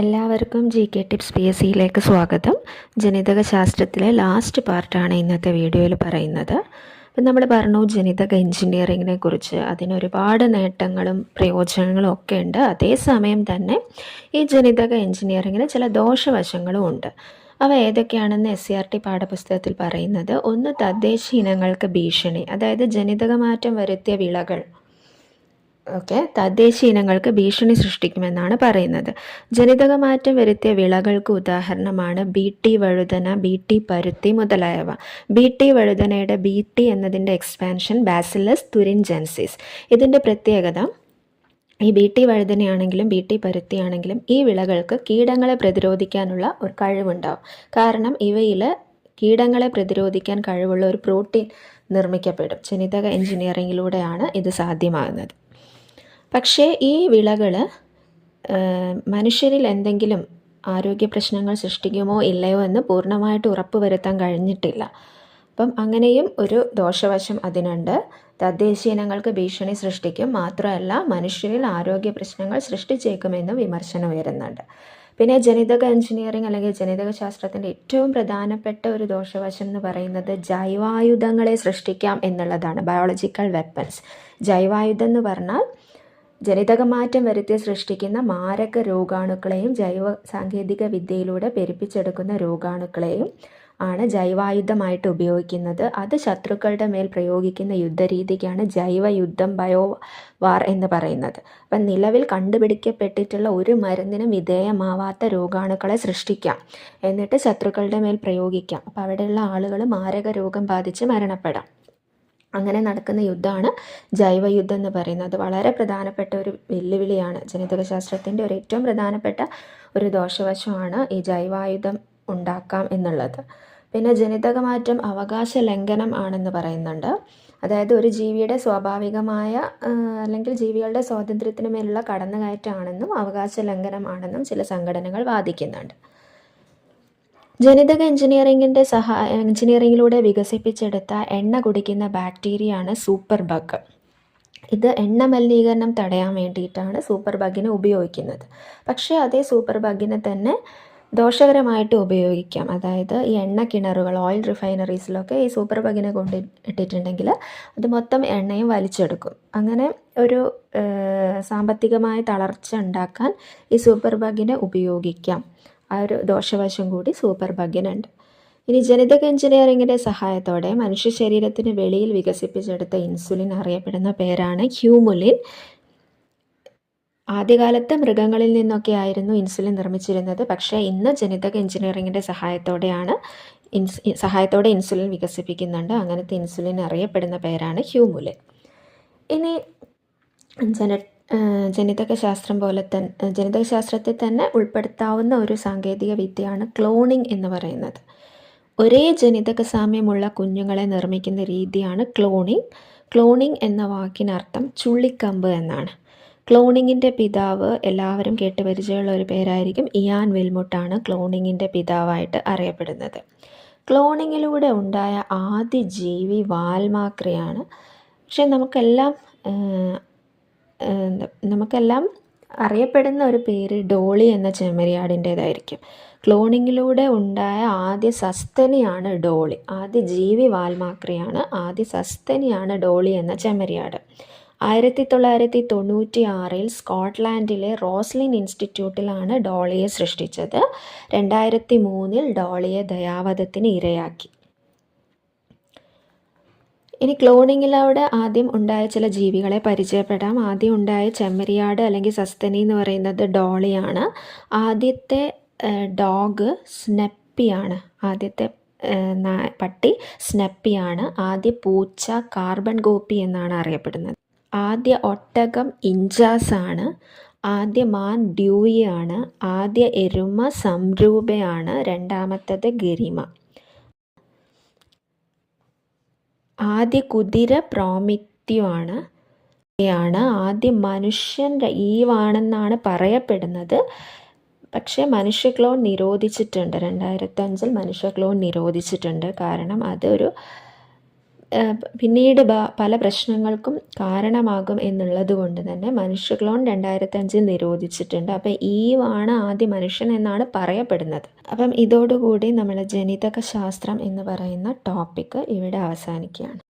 എല്ലാവർക്കും G K tips P S സിയിലേക്ക് സ്വാഗതം. ജനിതക ശാസ്ത്രത്തിലെ ലാസ്റ്റ് പാർട്ടാണ് ഇന്നത്തെ വീഡിയോയിൽ പറയുന്നത്. അപ്പം നമ്മൾ പറഞ്ഞു ജനിതക എഞ്ചിനീയറിങ്ങിനെ കുറിച്ച്. അതിനൊരുപാട് നേട്ടങ്ങളും പ്രയോജനങ്ങളും ഒക്കെ ഉണ്ട്. അതേസമയം തന്നെ ഈ ജനിതക എഞ്ചിനീയറിങ്ങിന് ചില ദോഷവശങ്ങളും ഉണ്ട്. അവ ഏതൊക്കെയാണെന്ന് എസ് സി ആർ ടി പാഠപുസ്തകത്തിൽ പറയുന്നത്? ഒന്ന് തദ്ദേശീയ ഇനങ്ങൾക്ക് ഭീഷണി. അതായത് ജനിതക മാറ്റം വരുത്തിയ വിളകൾ. ഒക്കെ തദ്ദേശീയ ഇനങ്ങൾക്ക് ഭീഷണി സൃഷ്ടിക്കുമെന്നാണ് പറയുന്നത്. ജനിതക മാറ്റം വരുത്തിയ വിളകൾക്ക് ഉദാഹരണമാണ് ബി ടി വഴുതന ബി ടി പരുത്തി മുതലായവ. ബി ടി വഴുതനയുടെ ബി ടി എന്നതിന്റെ എക്സ്പാൻഷൻ ബാസിലസ് തുരിൻജൻസിസ് ഇതിന്റെ പ്രത്യേകത ഈ ബി ടി വഴുതനയാണെങ്കിലും ബി ടി പരുത്തിയാണെങ്കിലും ഈ വിളകൾക്ക് കീടങ്ങളെ പ്രതിരോധിക്കാനുള്ള ഒരു കഴിവുണ്ടാവും. കാരണം ഇവയിൽ കീടങ്ങളെ പ്രതിരോധിക്കാൻ കഴിവുള്ള ഒരു പ്രോട്ടീൻ നിർമ്മിക്കപ്പെടും. ജനിതക എഞ്ചിനീയറിങ്ങിലൂടെയാണ് ഇത് സാധ്യമാകുന്നത്. പക്ഷേ ഈ വിളകൾ മനുഷ്യരിൽ എന്തെങ്കിലും ആരോഗ്യ പ്രശ്നങ്ങൾ സൃഷ്ടിക്കുമോ ഇല്ലയോ എന്ന് പൂർണമായിട്ട് ഉറപ്പ് വരുത്താൻ കഴിഞ്ഞിട്ടില്ല. അപ്പം അങ്ങനെയും ഒരു ദോഷവശം അതിനുണ്ട്. തദ്ദേശീയ ഇനങ്ങൾക്ക് ഭീഷണി സൃഷ്ടിക്കും. മാത്രമല്ല മനുഷ്യരിൽ ആരോഗ്യ പ്രശ്നങ്ങൾ സൃഷ്ടിച്ചേക്കുമെന്നും വിമർശനം ഉയരുന്നുണ്ട്. പിന്നെ ജനിതക എഞ്ചിനീയറിംഗ് അല്ലെങ്കിൽ ജനിതക ശാസ്ത്രത്തിന്റെ ഏറ്റവും പ്രധാനപ്പെട്ട ഒരു ദോഷവശം എന്ന് പറയുന്നത് ജൈവായുധങ്ങളെ സൃഷ്ടിക്കാം എന്നുള്ളതാണ്. ബയോളജിക്കൽ വെപ്പൻസ് ജൈവായുധം എന്ന് പറഞ്ഞാൽ ജനിതകമാറ്റം വരുത്തി സൃഷ്ടിക്കുന്ന മാരക രോഗാണുക്കളെയും ജൈവ സാങ്കേതിക വിദ്യയിലൂടെ പെരുപ്പിച്ചെടുക്കുന്ന രോഗാണുക്കളെയും ആണ് ജൈവായുധമായിട്ട് ഉപയോഗിക്കുന്നത്. അത് ശത്രുക്കളുടെ മേൽ പ്രയോഗിക്കുന്ന യുദ്ധരീതിക്കാണ് ജൈവ യുദ്ധം ബയോ വാർ എന്ന് പറയുന്നത്. അപ്പം നിലവിൽ കണ്ടുപിടിക്കപ്പെട്ടിട്ടുള്ള ഒരു മരുന്നിനും വിധേയമാവാത്ത രോഗാണുക്കളെ സൃഷ്ടിക്കാം. എന്നിട്ട് ശത്രുക്കളുടെ മേൽ പ്രയോഗിക്കാം. അപ്പം അവിടെയുള്ള ആളുകൾ മാരക രോഗം ബാധിച്ച് മരണപ്പെടാം. അങ്ങനെ നടക്കുന്ന യുദ്ധമാണ് ജൈവയുദ്ധം എന്ന് പറയുന്നത്. അത് വളരെ പ്രധാനപ്പെട്ട ഒരു വെല്ലുവിളിയാണ്. ജനിതകശാസ്ത്രത്തിന്റെ ഒരു ഏറ്റവും പ്രധാനപ്പെട്ട ഒരു ദോഷവശമാണ് ഈ ജൈവായുധം ഉണ്ടാക്കാം എന്നുള്ളത്. പിന്നെ ജനിതക മാറ്റം അവകാശ ലംഘനം ആണെന്ന് പറയുന്നുണ്ട്. അതായത് ഒരു ജീവിയുടെ സ്വാഭാവികമായ അല്ലെങ്കിൽ ജീവികളുടെ സ്വാതന്ത്ര്യത്തിന് മേലുള്ള കടന്നുകയറ്റമാണെന്നും അവകാശ ലംഘനമാണെന്നും ചില സംഘടനകൾ വാദിക്കുന്നുണ്ട്. ജനിതക എഞ്ചിനീയറിംഗിന്റെ സഹായ എഞ്ചിനീയറിംഗിലൂടെ വികസിപ്പിച്ചെടുത്ത എണ്ണ കുടിക്കുന്ന ബാക്ടീരിയയാണ് സൂപ്പർ ബഗ്. ഇത് എണ്ണ മലിനീകരണം തടയാൻ വേണ്ടിയിട്ടാണ് സൂപ്പർ ബഗിനെ ഉപയോഗിക്കുന്നത്. പക്ഷേ അതേ സൂപ്പർ ബഗിനെ തന്നെ ദോഷകരമായിട്ട് ഉപയോഗിക്കാം. അതായത് ഈ എണ്ണ കിണറുകൾ ഓയിൽ റിഫൈനറീസിലൊക്കെ ഈ സൂപ്പർ ബഗിനെ കൊണ്ട് ഇട്ടിട്ടുണ്ടെങ്കിൽ അത് മൊത്തം എണ്ണയും വലിച്ചെടുക്കും. അങ്ങനെ ഒരു സാമ്പത്തികമായ തളർച്ച ഉണ്ടാക്കാൻ ഈ സൂപ്പർ ബഗിനെ ഉപയോഗിക്കാം. ആ ഒരു ദോഷവശം കൂടി സൂപ്പർ ബഗിനുണ്ട് ഇനി ജനിതക എഞ്ചിനീയറിങ്ങിന്റെ സഹായത്തോടെ മനുഷ്യ ശരീരത്തിന് വെളിയിൽ വികസിപ്പിച്ചെടുത്ത ഇൻസുലിൻ അറിയപ്പെടുന്ന പേരാണ് ഹ്യൂമുലിൻ ആദ്യകാലത്ത് മൃഗങ്ങളിൽ നിന്നൊക്കെ ആയിരുന്നു ഇൻസുലിൻ നിർമ്മിച്ചിരുന്നത്. പക്ഷേ ഇന്ന് ജനിതക എഞ്ചിനീയറിങ്ങിന്റെ സഹായത്തോടെയാണ് ഇൻസ് സഹായത്തോടെ ഇൻസുലിൻ വികസിപ്പിക്കുന്നുണ്ട്. അങ്ങനത്തെ ഇൻസുലിൻ അറിയപ്പെടുന്ന പേരാണ് ഹ്യൂമുലിൻ ഇനി ജന ജനിതക ശാസ്ത്രം പോലെ തന്നെ ജനിതക ശാസ്ത്രത്തിൽ തന്നെ ഉൾപ്പെടുത്താവുന്ന ഒരു സാങ്കേതിക വിദ്യയാണ് ക്ലോണിംഗ് എന്ന് പറയുന്നത്. ഒരേ ജനിതക സാമ്യമുള്ള കുഞ്ഞുങ്ങളെ നിർമ്മിക്കുന്ന രീതിയാണ് ക്ലോണിംഗ്. ക്ലോണിംഗ് എന്ന വാക്കിനർത്ഥം ചുള്ളിക്കമ്പ് എന്നാണ്. ക്ലോണിങ്ങിന്റെ പിതാവ് എല്ലാവരും കേട്ട് പരിചയമുള്ള ഒരു പേരായിരിക്കും ഇയാൻ വിൽമുട്ടാണ് ക്ലോണിങ്ങിന്റെ പിതാവായിട്ട് അറിയപ്പെടുന്നത്. ക്ലോണിങ്ങിലൂടെ ഉണ്ടായ ആദ്യ ജീവി വാൽമാക്രിയാണ്. പക്ഷെ നമുക്കെല്ലാം നമുക്കെല്ലാം അറിയപ്പെടുന്ന ഒരു പേര് ഡോളി എന്ന ചെമ്മരിയാടിന്റേതായിരിക്കും. ക്ലോണിങ്ങിലൂടെ ഉണ്ടായ ആദ്യ സസ്തനിയാണ് ഡോളി. ആദ്യ ജീവി വാൽമാക്രിയാണ് ആദ്യ സസ്തനിയാണ് ഡോളി എന്ന ചെമ്മരിയാട്. ആയിരത്തി തൊള്ളായിരത്തി തൊണ്ണൂറ്റി ആറിൽ സ്കോട്ട്ലാൻഡിലെ റോസ്ലിൻ ഇൻസ്റ്റിറ്റ്യൂട്ടിലാണ് ഡോളിയെ സൃഷ്ടിച്ചത്. രണ്ടായിരത്തി മൂന്നിൽ ഡോളിയെ ദയാവധത്തിന് ഇരയാക്കി. ഇനി ക്ലോണിങ്ങിലവിടെ ആദ്യം ഉണ്ടായ ചില ജീവികളെ പരിചയപ്പെടാം. ആദ്യം ഉണ്ടായ ചെമ്മരിയാട് അല്ലെങ്കിൽ സസ്തനി എന്ന് പറയുന്നത് ഡോളിയാണ്. ആദ്യത്തെ ഡോഗ് സ്നെപ്പിയാണ്. ആദ്യത്തെ പട്ടി സ്നെപ്പിയാണ്. ആദ്യ പൂച്ച കാർബൺ ഗോപ്പി എന്നാണ് അറിയപ്പെടുന്നത്. ആദ്യ ഒട്ടകം ഇഞ്ചാസ് ആണ് ആദ്യ മാൻ ഡ്യൂയിയാണ്. ആദ്യ എരുമ സംരൂപയാണ്. രണ്ടാമത്തത് ഗരിമ. ആദ്യ കുതിര പ്രോമിത്യുവാണ് ആണ് ആദ്യ മനുഷ്യൻ ഈവാണെന്നാണ് പറയപ്പെടുന്നത്. പക്ഷേ മനുഷ്യ ക്ലോൺ നിരോധിച്ചിട്ടുണ്ട്. രണ്ടായിരത്തഞ്ചിൽ മനുഷ്യ ക്ലോൺ നിരോധിച്ചിട്ടുണ്ട്. കാരണം അതൊരു പിന്നീട് പല പ്രശ്നങ്ങൾക്കും കാരണമാകും എന്നുള്ളത് കൊണ്ട് തന്നെ മനുഷ്യ ക്ലോൺ രണ്ടായിരത്തഞ്ചിൽ നിരോധിച്ചിട്ടുണ്ട്. അപ്പം ഈവാണ് ആദ്യ മനുഷ്യൻ എന്നാണ് പറയപ്പെടുന്നത്. അപ്പം ഇതോടുകൂടി നമ്മൾ ജനിതക ശാസ്ത്രം എന്ന് പറയുന്ന ടോപ്പിക്ക് ഇവിടെ അവസാനിക്കുകയാണ്.